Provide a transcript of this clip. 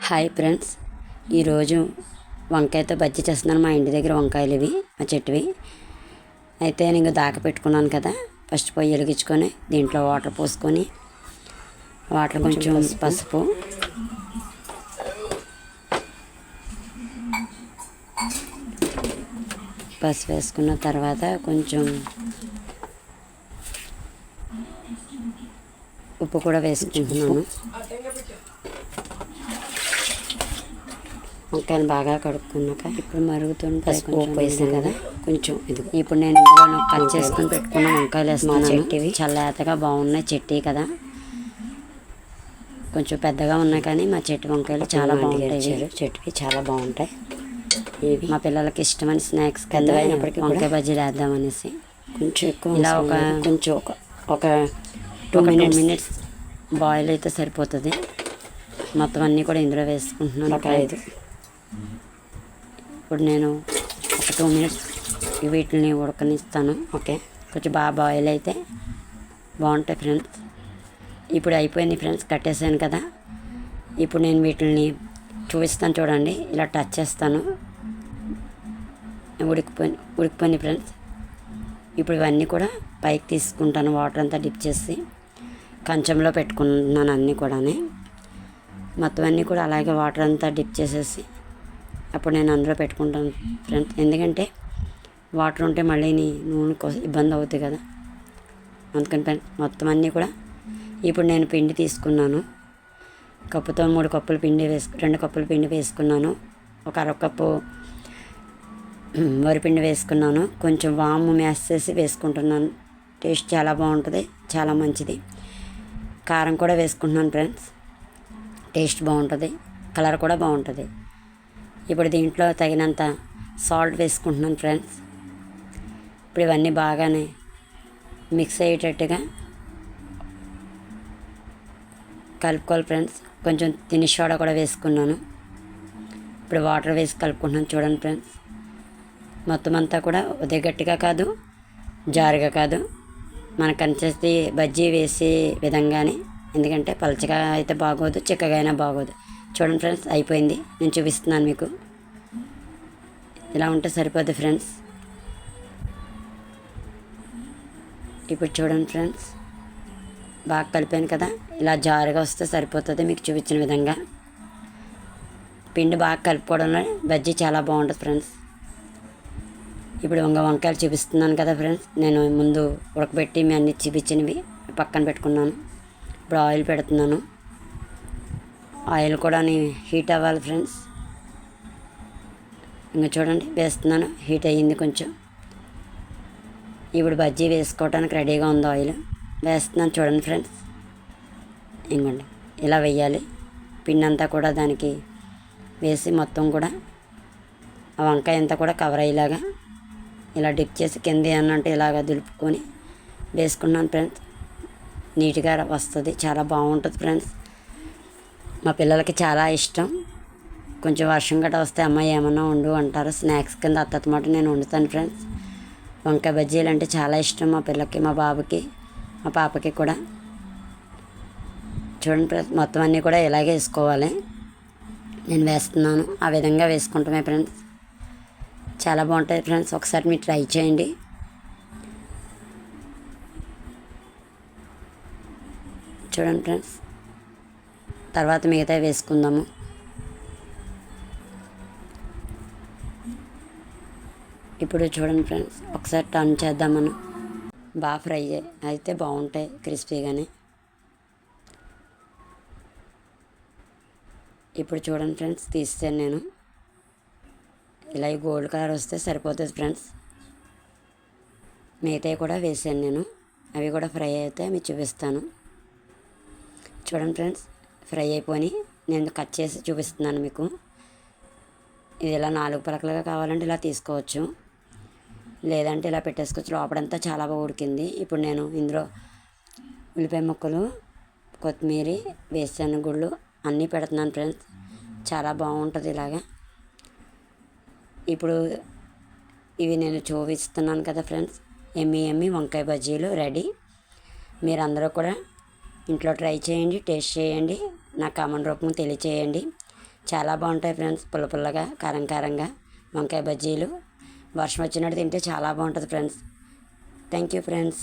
Hi friends. ఈరోజు వంకాయతో బజ్జీ చేస్తున్నాను మా ఇంటి దగ్గర వంకాయలు ఇవి మా చెట్టువి. అయితే నేను దాక పెట్టుకున్నాను కదా. ఫస్ట్ పొయ్యి వెలిగించుకొని దీంట్లో వాటర్ పోసుకొని వాటర్ కొంచెం పసుపు. పసుపు. వేసుకున్న తర్వాత కొంచెం ఉప్పు కూడా వేసుకుంటున్నాను. వంకాయలు బాగా కడుక్కున్నాక ఇప్పుడు మరుగుతుంటే పసుపు వేసాను కదా. కొంచెం ఇది ఇప్పుడు నేను ఇందులో కట్ చేసుకొని పెట్టుకున్న వంకాయలు వేస్తున్నాను. చెట్టివి. చల్లేతగా బాగున్నాయి చెట్టి కదా. కొంచెం పెద్దగా ఉన్నాయి కానీ మా చెట్టు వంకాయలు చాలా బాగుంటాయి. చెట్టువి చాలా బాగుంటాయి. ఇవి మా పిల్లలకి ఇష్టమైన స్నాక్స్ పెద్దగా అయినప్పటికీ వంకాయ బజ్జీలు వేద్దామనేసి కొంచెం ఎక్కువ ఇలా ఒక కొంచెం ఒక ఒక టూ మినిట్స్. మినిట్స్ బాయిల్ అయితే సరిపోతుంది. మొత్తం అన్నీ కూడా ఇందులో వేసుకుంటున్నాను. ఒక ఐదు. ఇప్పుడు నేను ఒక టూ మినిట్స్ వీటిని ఉడకనిస్తాను ఓకే? కొంచెం బాగా బాయిల్ అయితే బాగుంటాయి ఫ్రెండ్స్ ఇప్పుడు అయిపోయింది ఫ్రెండ్స్ కట్టేసాను కదా. ఇప్పుడు నేను వీటిని చూపిస్తాను చూడండి ఇలా టచ్ చేస్తాను. ఉడికిపోయి ఉడికిపోయింది ఫ్రెండ్స్ ఇప్పుడు ఇవన్నీ కూడా పైకి తీసుకుంటాను వాటర్ అంతా డిప్ చేసి. కంచంలో పెట్టుకున్నాను అన్నీ కూడా మొత్తం అన్నీ కూడా అలాగే వాటర్ అంతా డిప్ చేసేసి అప్పుడు నేను అందులో పెట్టుకుంటాను ఫ్రెండ్స్ ఎందుకంటే వాటర్ ఉంటే మళ్ళీ నీ నూనె కోసం ఇబ్బంది అవుతుంది కదా. అందుకని ఫ్రెండ్స్ మొత్తం అన్నీ కూడా ఇప్పుడు నేను పిండి తీసుకున్నాను. కప్పుతో మూడు కప్పులు పిండి వేసుకు రెండు కప్పులు పిండి వేసుకున్నాను. ఒక అర కప్పు వరిపిండి వేసుకున్నాను. కొంచెం వాము మ్యాష్ చేసి వేసుకుంటున్నాను. టేస్ట్ చాలా బాగుంటుంది చాలా మంచిది. కారం కూడా వేసుకుంటున్నాను ఫ్రెండ్స్ టేస్ట్ బాగుంటుంది కలర్ కూడా బాగుంటుంది. ఇప్పుడు దీంట్లో తగినంత సాల్ట్ వేసుకుంటున్నాను ఫ్రెండ్స్. ఇప్పుడు ఇవన్నీ బాగానే మిక్స్ అయ్యేటట్టుగా కలుపుకోవాలి ఫ్రెండ్స్. కొంచెం తిని సోడా కూడా వేసుకున్నాను. ఇప్పుడు వాటర్ వేసి కలుపుకుంటున్నాను చూడండి ఫ్రెండ్స్. మొత్తం అంతా కూడా ఉదయ గట్టిగా కాదు జారుగా కాదు. మనకు కనిచేసి బజ్జీ వేసే విధంగానే. ఎందుకంటే పలచగా అయితే బాగోదు చిక్కగా అయినా బాగోదు. చూడండి ఫ్రెండ్స్ అయిపోయింది. నేను చూపిస్తున్నాను మీకు. ఇలా ఉంటే సరిపోద్ది ఫ్రెండ్స్. ఇప్పుడు చూడండి ఫ్రెండ్స్ బాగా కలిపాను కదా. ఇలా జారుగా వస్తే సరిపోతుంది మీకు చూపించిన విధంగా. పిండి బాగా కలుపుకోవడంలో బజ్జీ చాలా బాగుంటుంది ఫ్రెండ్స్. ఇప్పుడు వంగ వంకాయలు చూపిస్తున్నాను కదా ఫ్రెండ్స్. నేను ముందు ఉడకబెట్టి మీ అన్ని చూపించినవి పక్కన పెట్టుకున్నాను. ఇప్పుడు ఆయిల్ పెడుతున్నాను. ఆయిల్ కూడా హీట్ అవ్వాలి ఫ్రెండ్స్. ఇంకా చూడండి వేస్తున్నాను. హీట్ అయ్యింది కొంచెం. ఇప్పుడు బజ్జీ వేసుకోవడానికి రెడీగా ఉంది ఆయిల్. వేస్తున్నాను చూడండి ఫ్రెండ్స్. ఇంకోండి ఇలా వేయాలి. పిండి అంతా కూడా దానికి వేసి మొత్తం కూడా ఆ వంకాయ అంతా కూడా కవర్ అయ్యేలాగా ఇలా డిప్ చేసి కింద అన్నంటే ఇలాగ దులుపుకొని వేసుకున్నాను ఫ్రెండ్స్. నీట్గా వస్తుంది చాలా బాగుంటుంది ఫ్రెండ్స్. మా పిల్లలకి చాలా ఇష్టం. కొంచెం వర్షం గట్రా వస్తే అమ్మాయి ఏమన్నా వండు అంటారు. స్నాక్స్ కింద అత్తత మాట నేను వండుతాను ఫ్రెండ్స్. వంకాయ బజ్జీలు అంటే చాలా ఇష్టం మా పిల్లకి మా బాబుకి మా పాపకి కూడా. చూడండి ఫ్రెండ్స్ మొత్తం అన్నీ కూడా ఇలాగే వేసుకోవాలి. నేను వేస్తున్నాను. ఆ విధంగా వేసుకుంటామే ఫ్రెండ్స్. చాలా బాగుంటుంది ఫ్రెండ్స్. ఒకసారి మీరు ట్రై చేయండి. చూడండి ఫ్రెండ్స్. తర్వాత మిగతా వేసుకుందాము. ఇప్పుడు చూడండి ఫ్రెండ్స్ ఒకసారి టర్న్ చేద్దాం మనం బాగా ఫ్రై అయితే బాగుంటాయి క్రిస్పీగానే. ఇప్పుడు చూడండి ఫ్రెండ్స్ తీస్తాను నేను. ఇలా గోల్డ్ కలర్ వస్తే సరిపోతుంది ఫ్రెండ్స్. మిగతావి కూడా వేసాను నేను. అవి కూడా ఫ్రై అయితే మీకు చూపిస్తాను. చూడండి ఫ్రెండ్స్ ఫ్రై అయిపోయి నేను కట్ చేసి చూపిస్తున్నాను మీకు. ఇది ఇలా నాలుగు పలకలుగా కావాలంటే ఇలా తీసుకోవచ్చు. లేదంటే ఇలా పెట్టేసుకోవచ్చు. లోపడంతా చాలా బాగా ఉడికింది. ఇప్పుడు నేను ఇందులో ఉల్లిపాయ ముక్కలు కొత్తిమీర వేసాను గుళ్ళు అన్నీ పెడుతున్నాను ఫ్రెండ్స్. చాలా బాగుంటుంది ఇలాగా. ఇప్పుడు ఇవి నేను చూపిస్తున్నాను కదా ఫ్రెండ్స్. ఎమ్మి ఎమ్మి వంకాయ బజ్జీలు రెడీ. మీరందరూ కూడా ఇంట్లో ట్రై చేయండి టేస్ట్ చేయండి. నా కామెంట్ రూపంలో తెలియచేయండి. చాలా బాగుంటాయి ఫ్రెండ్స్ పుల్ల పుల్లగా కారం కారంగా వంకాయ బజ్జీలు. వర్షం వచ్చినట్టు తింటే చాలా బాగుంటుంది ఫ్రెండ్స్. Thank you friends